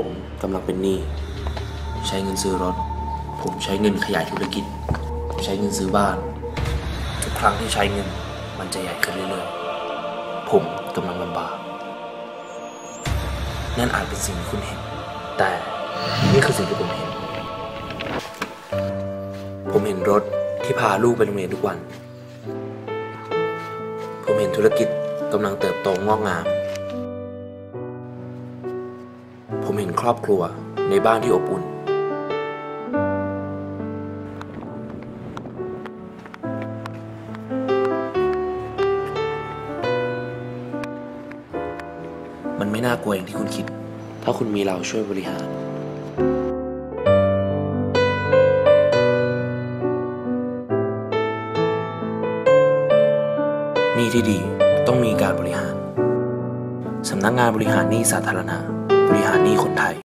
ผมกำลังเป็นหนี้ ใช้เงินซื้อรถ ผมใช้เงินขยายธุรกิจใช้เงินซื้อบ้าน ทุกครั้งที่ใช้เงินมันจะใหญ่ขึ้นเรื่อยๆ ผมกำลังลำบาก นั่นอาจเป็นสิ่งที่คุณเห็น แต่นี่คือสิ่งที่ผมเห็น ผมเห็นรถที่พาลูกไปโรงเรียนทุกวัน ผมเห็นธุรกิจกำลังเติบโตงอกงาม ผมเห็นครอบครัวในบ้านที่อบอุ่น มันไม่น่ากลัวอย่างที่คุณคิด ถ้าคุณมีเราช่วยบริหาร นี้ที่ดีต้องมีการบริหาร สำนักงานบริหารหนี้สาธารณะ ริหารหนี้คนไทย